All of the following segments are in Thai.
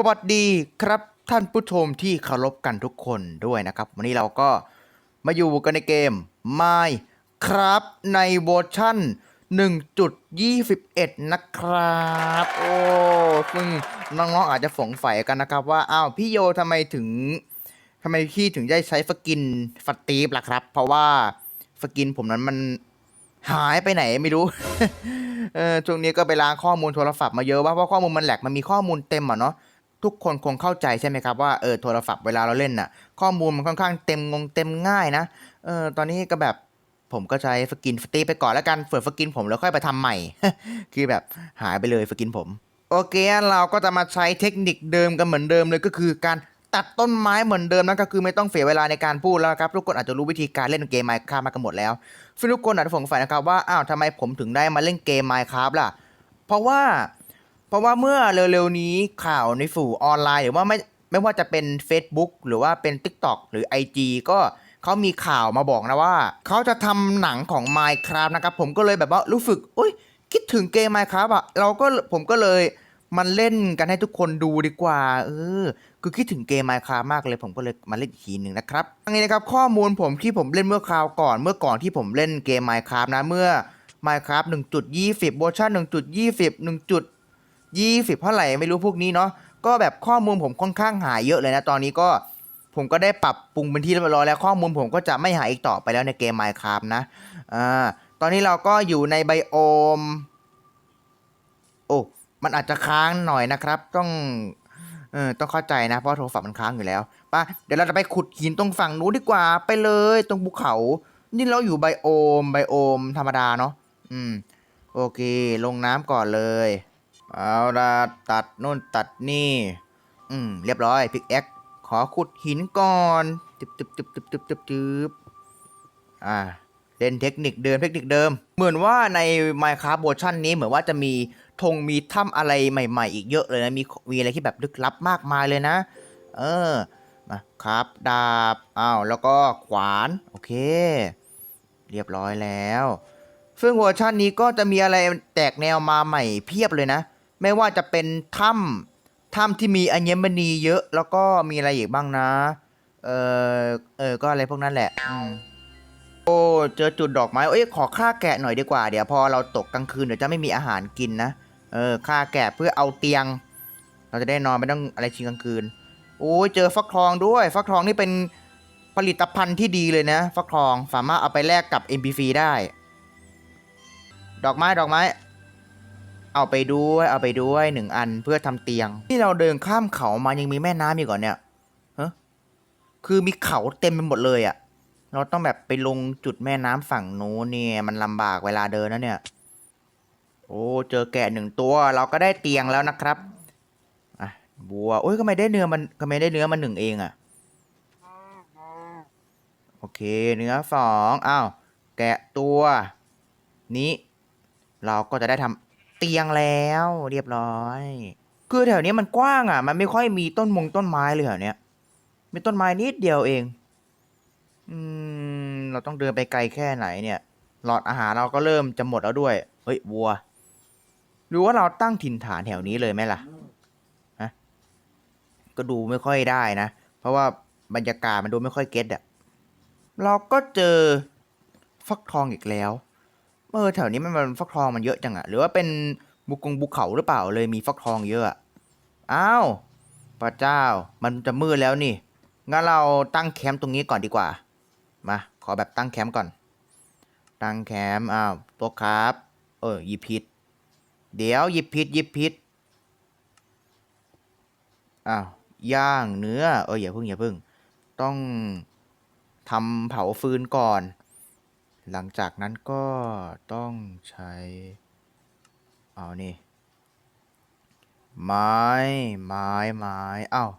สวัสดีครับท่านผู้ชมที่เคารพกันทุกคนด้วยนะครับ วันนี้เราก็มาอยู่กันในเกม My ครับในเวอร์ชั่น 1.21 นะครับ โอ้ซึ่งน้องๆอาจจะสงสัยกันนะครับ ว่าอ้าวพี่โยทำไมถึงทำไมพี่ถึงได้ใช้สกินฟัตตีฟล่ะครับ เพราะว่าสกินผมนั้นมันหายไปไหนไม่รู้ เออช่วงนี้ก็ไปล้างข้อมูลโทรศัพท์มาเยอะว่าเพราะข้อมูลมันแหลกมันมีข้อมูลเต็มอะเนาะ ทุกคนคงเข้าใจใช่ไหมครับว่าเออโทรศัพท์เวลาเราเล่นน่ะ ข้อมูลมันค่อนข้างเต็มงงเต็มง่ายนะเออตอนนี้ก็แบบผมก็ใช้สกินสตีไปก่อนแล้วกันเปิดสกินผมแล้วค่อยไปทำใหม่ คือแบบหายไปเลยสกินผม โอเคเราก็จะมาใช้เทคนิคเดิมกันเหมือนเดิมเลยก็คือการตัดต้นไม้เหมือนเดิมนั่นก็คือไม่ต้องเสียเวลาในการพูดแล้วครับทุกคนอาจจะรู้วิธีการเล่นเกมไมค์คามากันหมดแล้วซึ่งทุกคนอาจจะสงสัยนะครับว่าอ้าวทำไมผมถึงได้มาเล่นเกม Minecraft ล่ะ เพราะว่า เพราะว่าเมื่อเร็วๆนี้ข่าวในสู่ออนไลน์หรือว่าไม่ไม่ว่าจะเป็น Facebook หรือว่าเป็น TikTok หรือ IG ก็เขามีข่าวมาบอกนะว่า เขาจะทำหนังของ Minecraft นะครับ ผมก็เลยแบบว่ารู้สึกอุ้ยคิดถึงเกม Minecraft อะเราก็ผมก็เลยมันเล่นกันให้ทุกคนดูดีกว่า เออ คือคิดถึงเกม Minecraft มากเลย ผมก็เลยมาเล่นอีกทีหนึ่งนะครับอันนี้นะครับ ข้อมูลผมที่ผมเล่นเมื่อคราวก่อน เมื่อก่อนที่ผมเล่นเกม Minecraft นะ เมื่อ Minecraft 1.20เวอร์ชัน1.20 20 เท่าไหร่ไม่รู้พวกนี้เนาะก็แบบข้อมูลผมค่อนข้างหายเยอะเลยนะตอนนี้ก็ผมก็ได้ปรับปรุงเป็นที่เรียบร้อยแล้วข้อมูลผมก็จะไม่หายอีกต่อไปแล้วในเกม Minecraft นะอ่าตอนนี้เราก็อยู่ในไบโอมโอ้มันอาจจะค้างหน่อยนะครับ ต้องเออต้องเข้าใจนะเพราะโทรศัพท์มันค้างอยู่แล้วไปะเดี๋ยวเราจะไปขุดหินตรงฝั่งนู้นดีกว่าไปเลยตรงภูเขา นี่เราอยู่ไบโอมไบโอมธรรมดาเนาะอืม โอเค ลงน้ำก่อนเลย เอาละตัดนู่นตัดนี่ อืม เรียบร้อยพิกแอคขอขุดหินก่อนจึบจึบจึบจึบจึบจึบจึบอ่า เล่นเทคนิคเดิมเทคนิคเดิม เหมือนว่าใน Minecraft เวอร์ชันนี้เหมือนว่าจะมีธงมีถ้ำอะไรใหม่ ๆ อีกเยอะเลยนะ มีมีอะไรที่แบบลึกลับมากมายเลยนะ เออมาครับดาบอ้าวแล้วก็ขวานโอเค เรียบร้อยแล้ว ซึ่งเวอร์ชันนี้ก็จะมีอะไรแตกแนวมาใหม่เพียบเลยนะ ไม่ว่าจะเป็นถ้ำถ้ำที่มีอัญมณีเยอะ แล้วก็มีอะไรอีกบ้างนะ เออเออ ก็อะไรพวกนั้นแหละอืมโอ้ เจอจุดดอกไม้ เอ้ย ขอฆ่าแกะหน่อยดีกว่า เดี๋ยวพอเราตกกลางคืนเดี๋ยวจะไม่มีอาหารกินนะ เออ ฆ่าแกะเพื่อเอาเตียง เราจะได้นอนไม่ต้องอะไรชิงกลางคืน โอ้ย เจอฟักทองด้วย ฟักทองนี่เป็นผลิตภัณฑ์ที่ดีเลยนะ ฟักทอง สามารถเอาไปแลกกับ NPC ได้ ดอกไม้ ดอกไม้ เอาไปด้วยเอาไปด้วยหนึ่งอันเพื่อทำเตียง ที่เราเดินข้ามเขามายังมีแม่น้ำอีกก่อนเนี่ยฮะคือมีเขาเต็มไปหมดเลยอะ่ะ เราต้องแบบไปลงจุดแม่น้ำฝั่งโน้นเนี่ย มันลำบากเวลาเดินนะเนี่ย โอ้เจอแกะหนึ่งตัว เราก็ได้เตียงแล้วนะครับอะบัวโอ้ยทำไม่ได้เนื้อมันทำไม่ได้เนื้อมันหนึ่งเองอะ่ะโอเคเนื้อสองอ้าวแกะตัว นี้ เราก็จะได้ทำ เตียงแล้วเรียบร้อย คือแถวนี้มันกว้างอะ มันไม่ค่อยมีต้นมงต้นไม้เลยแถวเนี้ยมีต้นไม้นิดเดียวเอง อืม เราต้องเดินไปไกลแค่ไหนเนี่ย หลอดอาหารเราก็เริ่มจะหมดแล้วด้วย เฮ้ยวัวหรือว่าเราตั้งถิ่นฐานแถวนี้เลยไหมล่ะฮะก็ดูไม่ค่อยได้นะ เพราะว่าบรรยากาศมันดูไม่ค่อยเก็ตอะเราก็เจอฟักทองอีกแล้ว เออแถวนี้มันมันฟักทองมันเยอะจังอะหรือว่าเป็นบุกงบุกเขาหรือเปล่าเลยมีฟักทองเยอะอะอ้าวพระเจ้ามันจะมืดแล้วนี่งั้นเราตั้งแคมป์ตรงนี้ก่อนดีกว่า มา ขอแบบตั้งแคมป์ก่อน ตั้งแคมป์อ้าวตัวครับ เออยิบผิดเดี๋ยวยิบผิดยิบผิดอ้าวย่างเนื้อเอออย่าเพิ่งอย่าเพิ่ง ต้องทำเผาฟืนก่อน หลังจากนั้นก็ต้องใช้ เอานี่ ไม้ ไม้ ไม้อ้าว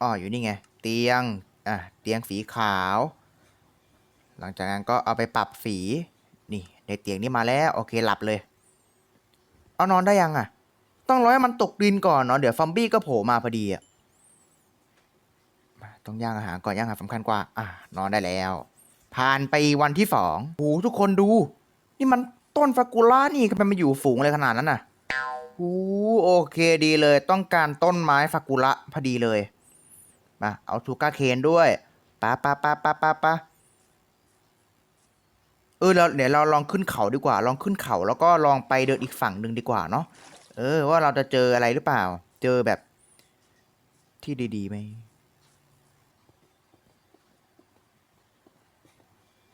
อ๋ออยู่นี่ไง เตียง อะ เตียงสีขาว หลังจากนั้นก็เอาไปปรับสี นี่ในเตียงนี้มาแล้ว โอเคหลับเลย เอานอนได้ยังอะ ต้องรอให้มันตกดินก่อนเนาะ เดี๋ยวฟอมบี้ก็โผล่มาพอดีอะ ต้องย่างอาหารก่อนย่างอาหารสำคัญกว่า อะนอนได้แล้ว ผ่านไปวันที่สองโอ้ทุกคนดู นี่มันต้นฟากุล่านี่ทำไมมาอยู่ฝูงอะไรขนาดนั้นน่ะหูโอเคดีเลย ต้องการต้นไม้ฟากุระพอดีเลยมาเอาชูการ์เคนด้วยปะปะปะปะปะปะเออเราเดี๋ยวเราลองขึ้นเขาดีกว่า ลองขึ้นเขาแล้วก็ลองไปเดินอีกฝั่งหนึ่งดีกว่าเนาะเออว่าเราจะเจออะไรหรือเปล่า เจอแบบที่ดีๆไหม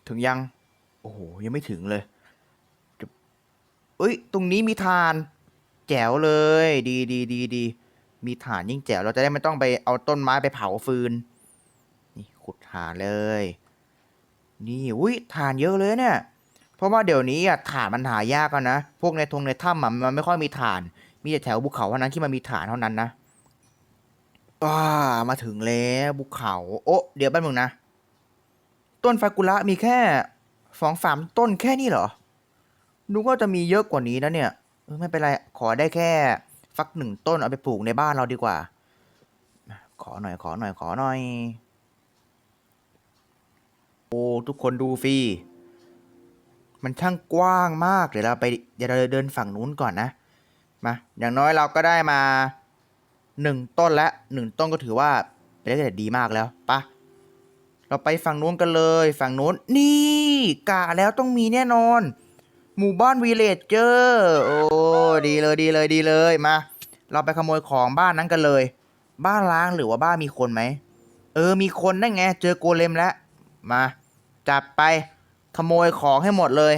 ถึงยัง โอ้โห ยังไม่ถึงเลยจะเอ้ย ตรงนี้มีทาน แจ๋วเลย ดีดีดีดีมีฐานยิ่งแจ๋ว เราจะได้ไม่ต้องไปเอาต้นไม้ไปเผาฟืน นี่ขุดฐานเลย นี่อุ้ยฐานเยอะเลยเนี่ย เพราะว่าเดี๋ยวนี้อะฐานมันหายากแล้วนะ พวกในทงในถ้ำมันไม่ค่อยมีฐาน มีแต่แถวภูเขาเท่านั้นที่มันมีฐานเท่านั้นนะว้ามาถึงแล้วภูเขา โอ้เดี๋ยวแป๊บนึงนะ ต้นฟากุระมีแค่สองสามต้นแค่นี้เหรอนึกว่าจะมีเยอะกว่านี้นะเนี่ยเออไม่เป็นไร ขอได้แค่ฟักหนึ่งต้นเอาไปปลูกในบ้านเราดีกว่า ขอหน่อยขอหน่อยขอหน่อย โอ้ทุกคนดูฟรีมันช่างกว้างมากเดี๋ยวเราไปเดี๋ยวเราเดินฝั่งนู้นก่อนนะ มา อย่างน้อยเราก็ได้มาหนึ่งต้นและหนึ่งต้นก็ถือว่าเป็นเรื่องดีมากแล้วปะ เราไปฝั่งนู้นกันเลย ฝั่งนู้นนี่กะแล้วต้องมีแน่นอน หมู่บ้านวีเลจเจอร์โอ้ดีเลยดีเลยดีเลยมา เราไปขโมยของบ้านนั้นกันเลย บ้านล้างหรือว่าบ้านมีคนไหมเออมีคนได้ไง เจอโกเลมแล้วมาจับไปขโมยของให้หมดเลย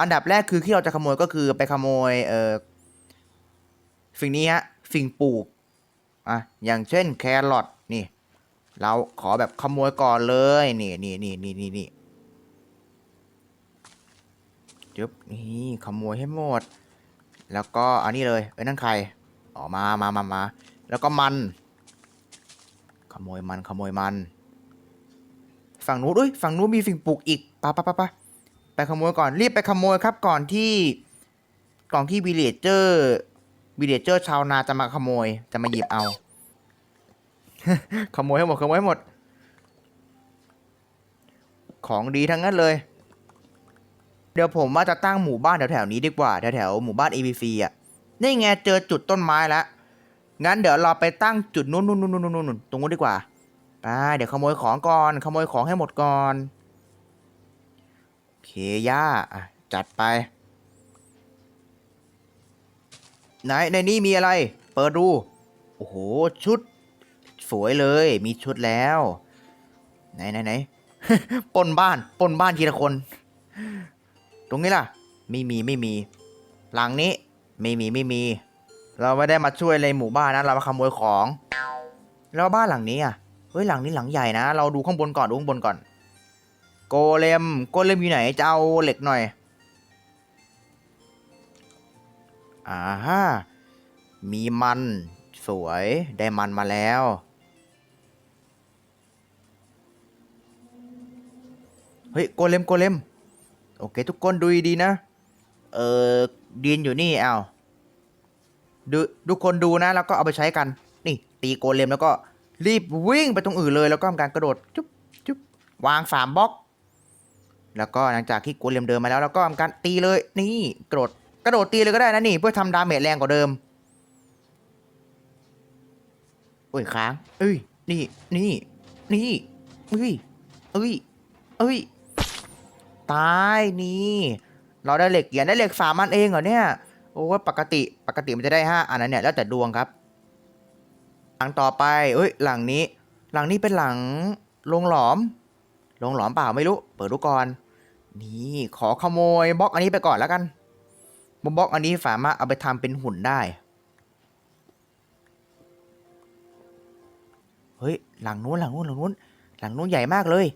อันดับแรกคือที่เราจะขโมยก็คือไปขโมยเออสิ่งนี้ฮะสิ่งปลูกอะอย่างเช่นแครอทนี่ เราขอแบบขโมยก่อนเลย นี่นี่นี่นี่นี่นี่จึ๊บนี่ขโมยให้หมด แล้วก็อันนี้เลยเอ้ยนั่นใครออกมามามามาแล้วก็มัน ขโมยมันขโมยมัน ฝั่งนู้นอุ้ยฝั่งนู้นมีสิ่งปลูกอีกปะปะปะปะไปขโมยก่อนรีบไปขโมยครับก่อนที่ก่อนที่วิลเลเจอร์วิลเลเจอร์ชาวนาจะมาขโมยจะมาหยิบเอา ขโมยให้หมดขโมยให้หมด ของดีทั้งนั้นเลย เดี๋ยวผมว่าจะตั้งหมู่บ้านแถวๆนี้ดีกว่าแถวๆหมู่บ้าน ABC อะนี่ไงเจอจุดต้นไม้แล้วงั้นเดี๋ยวเราไปตั้งจุดนู้นนู้นนู้นนู้นนู้นตรงนู้นดีกว่าไปเดี๋ยวขโมยของก่อน ขโมยของให้หมดก่อนเคย่าจัดไป ไหนในนี้มีอะไร เปิดดู โอ้โห ชุด สวยเลย มีชุดแล้ว ไหนไหนไหนปนบ้านปนบ้านทีละคน ตรงนี้ล่ะ ไม่มีไม่มี หลังนี้ ไม่มีไม่มี เราไม่ได้มาช่วยในหมู่บ้านนะเรามาขโมยของ แล้วบ้านหลังนี้อะเฮ้ยหลังนี้หลังใหญ่นะ เราดูข้างบนก่อนดูข้างบนก่อน โกเลมโกเลมอยู่ไหนจะเอาเหล็กหน่อยอ่าฮะมีมันสวยได้มันมาแล้ว เฮ้ยโกเลมโกเลมโอเค ทุกคนดูดีนะ เออดินอยู่นี่เอาดูทุกคนดูนะ แล้วก็เอาไปใช้กัน นี่ ตีโกเลมแล้วก็รีบวิ่งไปตรงอื่นเลย แล้วก็ทำการกระโดดจุ๊บจุ๊บวางสามบล็อก แล้วก็หลังจากที่โกเลมเดินมาแล้วแล้วก็ทำการตีเลย นี่กระโดดกระโดดตีเลยก็ได้นะนี่ เพื่อทำดาเมจแรงกว่าเดิมโอ้ยค้างเอ้ยนี่นี่นี่เอ้ยเอ้ยเอ้ย ตายนี่เราได้เหล็กเหรียญได้เหล็กสามอันเองเหรอเนี่ยโอ้ยปกติปกติมันจะได้ห้าอันนั้นเนี่ยแล้วแต่ดวงครับ หลังต่อไปเอ้ยหลังนี้ หลังนี้เป็นหลังโรงหลอมโรงหลอมเปล่าไม่รู้ เปิดดูก่อน นี่ขอขโมยบล็อกอันนี้ไปก่อนแล้วกันบล็อกอันนี้สามารถเอาไปทำเป็นหุ่นได้เฮ้ยหลังนู้นหลังนู้นหลังนู้นหลังนู้นใหญ่มากเลย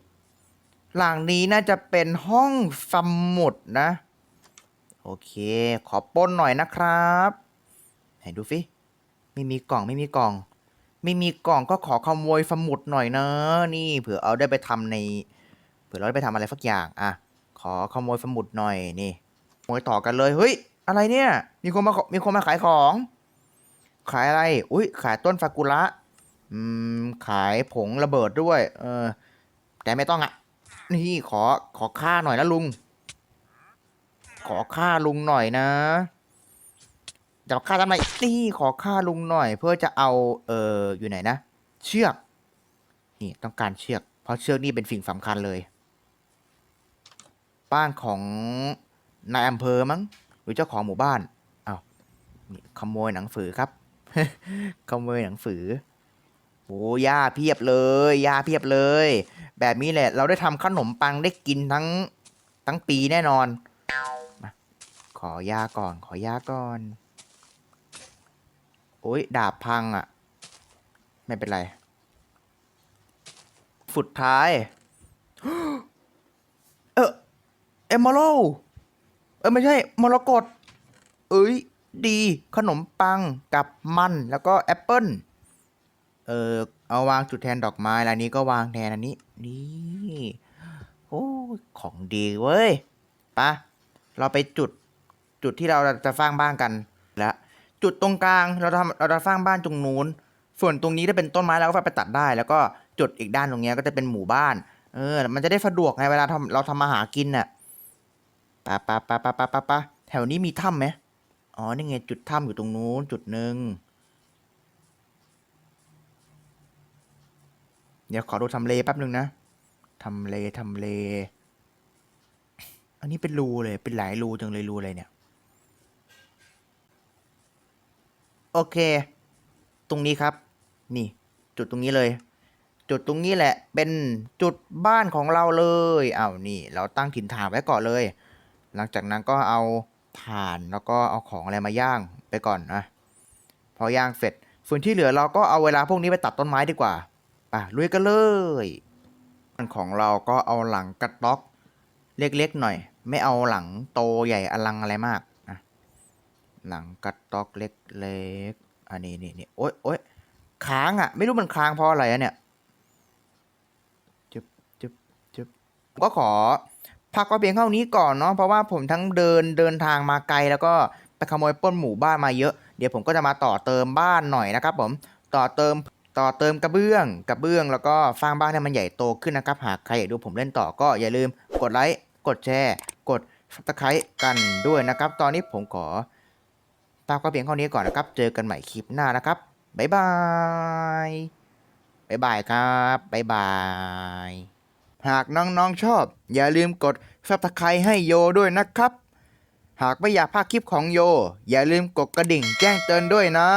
หลังนี้น่าจะเป็นห้องสมุดนะ โอเค ขอป้นหน่อยนะครับไหนดูฟิไม่มีกล่องไม่มีกล่อง ไม่มีกล่องก็ขอขโมยสมุดหน่อยนะนี่เผื่อเอาได้ไปทำใน เผื่อเราได้ไปทำอะไรสักอย่างอะขอขโมยสมุดหน่อยนี่ขโมยต่อกันเลยเฮ้ยอะไรเนี่ย มีคนมาขมีคนมาขายของ ขายอะไร อุ้ยขายต้นฟากุระอืมขายผงระเบิดด้วย เออแต่ไม่ต้องอะ นี่ขอขอค่าหน่อยนะลุง ขอค่าลุงหน่อยนะจะฆ่าทำไมนี่ขอฆ่าลุงหน่อย เพื่อจะเอาเอออยู่ไหนนะ เชือก นี่ต้องการเชือก เพราะเชือกนี่เป็นสิ่งสำคัญเลย บ้านของนายอำเภอมั้ง หรือเจ้าของหมู่บ้านเอา้านี่ขโมยหนังสือครับ ขโมยหนังสือ โอ้ย่าเพียบเลยย่าเพียบเลย แบบนี้แหละ เราได้ทำขนมปังได้กินทั้งทั้งปีแน่นอนมาขอยาก่อน ขอยาก่อน โอ้ยดาบพังอะ่ะ ไม่เป็นไรสุดท้าย เออเอมเมอรัลเออไม่ใช่มรกตเอ้ย ดีขนมปังกับมันแล้วก็แอปเปิ้ล เออเอาวางจุดแทนดอกไม้แล้วนี้ก็วางแทนอันนี้ นี่โอ้ของดีเว้ยปะเราไปจุดจุดที่เราจะสร้างบ้านกันแล้วจุดตรงกลางเราทำเราจะสร้างบ้านตรงนู้น ส่วนตรงนี้ถ้าเป็นต้นไม้เราก็ไปตัดได้ แล้วก็จุดอีกด้านตรงนี้ก็จะเป็นหมู่บ้าน เออ มันจะได้สะดวกไงเวลาทำเราทำมาหากินน่ะปะปะปะปะปะปะปะแถวนี้มีถ้ำไหมอ๋อนี่ไงจุดถ้ำอยู่ตรงนู้นจุดหนึ่ง เดี๋ยวขอดูทำเลแป๊บนึงนะทำเลทำเล อันนี้เป็นรูเลย เป็นหลายรูจังเลยรูอะไรเนี่ย โอเค ตรงนี้ครับ นี่ จุดตรงนี้เลย จุดตรงนี้แหละ เป็นจุดบ้านของเราเลยเอ้านี่ เราตั้งถิ่นฐานไว้ก่อนเลย หลังจากนั้นก็เอาถ่านแล้วก็เอาของอะไรมาย่างไปก่อนนะ พอย่างเสร็จ ส่วนที่เหลือเราก็เอาเวลาพวกนี้ไปตัดต้นไม้ดีกว่า ป่ะลุยกันเลยอันของเราก็เอาหลังกระต๊อก เล็กๆหน่อย ไม่เอาหลังโตใหญ่อลังอะไรมากนะหลังกระต๊อกเล็กๆอันนี้นี่นี่โอ๊ยโอ๊ยค้างอะ ไม่รู้มันค้างเพราะอะไรอะเนี่ยจึบจึบจึบผมก็ขอพักไว้เพียงเท่านี้ก่อนเนาะเพราะว่าผมทั้งเดินเดินทางมาไกลแล้วก็ไปขโมยปล้นหมู่บ้านมาเยอะ เดี๋ยวผมก็จะมาต่อเติมบ้านหน่อยนะครับผมต่อเติม ต่อเติมกระเบื้องกระเบื้องแล้วก็สร้างบ้านให้มันใหญ่โตขึ้นนะครับ หากใครอยากดูผมเล่นต่อก็อย่าลืมกดไลค์กดแชร์กด subscribe กันด้วยนะครับ ตอนนี้ผมขอตามก็เพียงเท่านี้ก่อนนะครับ เจอกันใหม่คลิปหน้านะครับบ๊ายบายบ๊ายบายครับบ๊ายบาย หากน้องๆชอบ อย่าลืมกด subscribe ให้โยด้วยนะครับ หากไม่อยากพลาดคลิปของโย อย่าลืมกดกระดิ่งแจ้งเตือนด้วยนะ